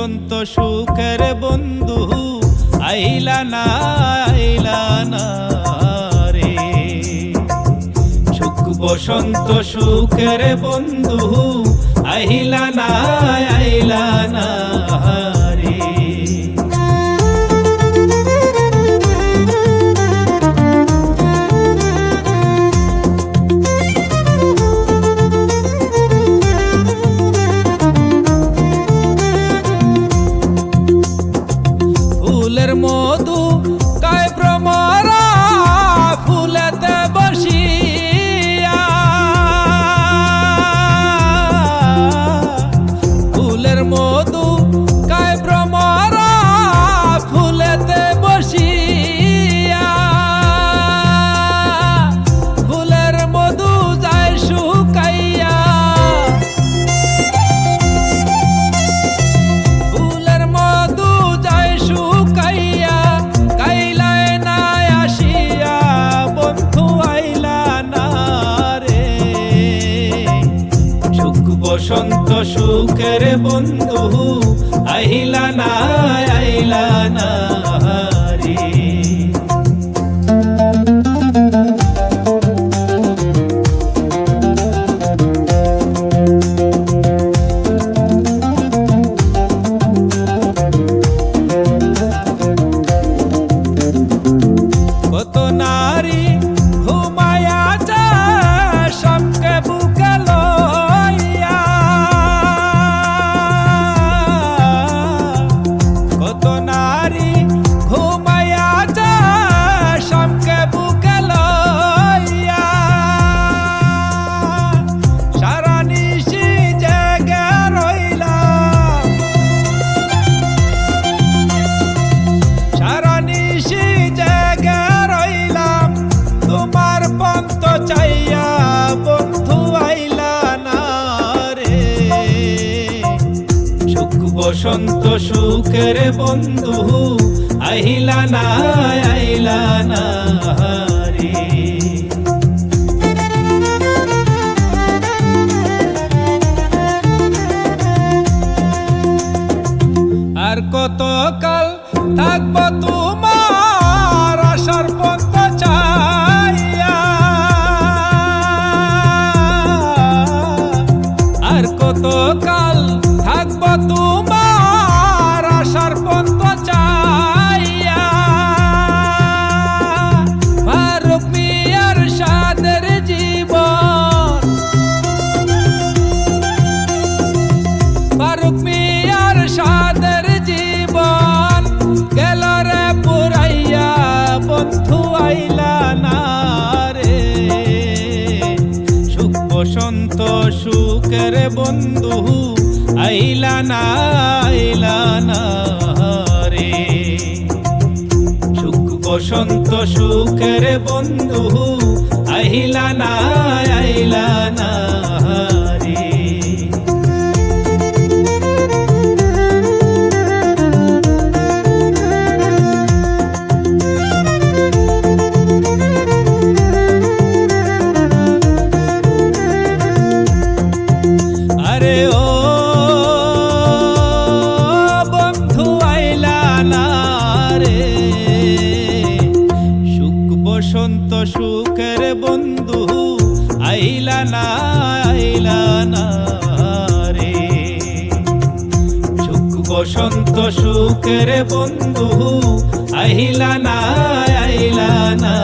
সুখের বন্ধু, আইলা না আইলা না রে। সুখ বসন্ত সুখের বন্ধু, আইলা না আইলা না আইলা না বসন্ত সুখের বন্ধু, আহিলা না আইলা না আর কত কাল থাকব তোমার আশার পন্ত চাইয়া? আর কত বন্ধু আইলা না আইলা না রে। সুখ বসন্ত সুখের বন্ধু আইলা না আইলা সুখের বন্ধু আইলা না আইলা না রে সুখ বসন্ত সুখের বন্ধু আইলা না আইলা না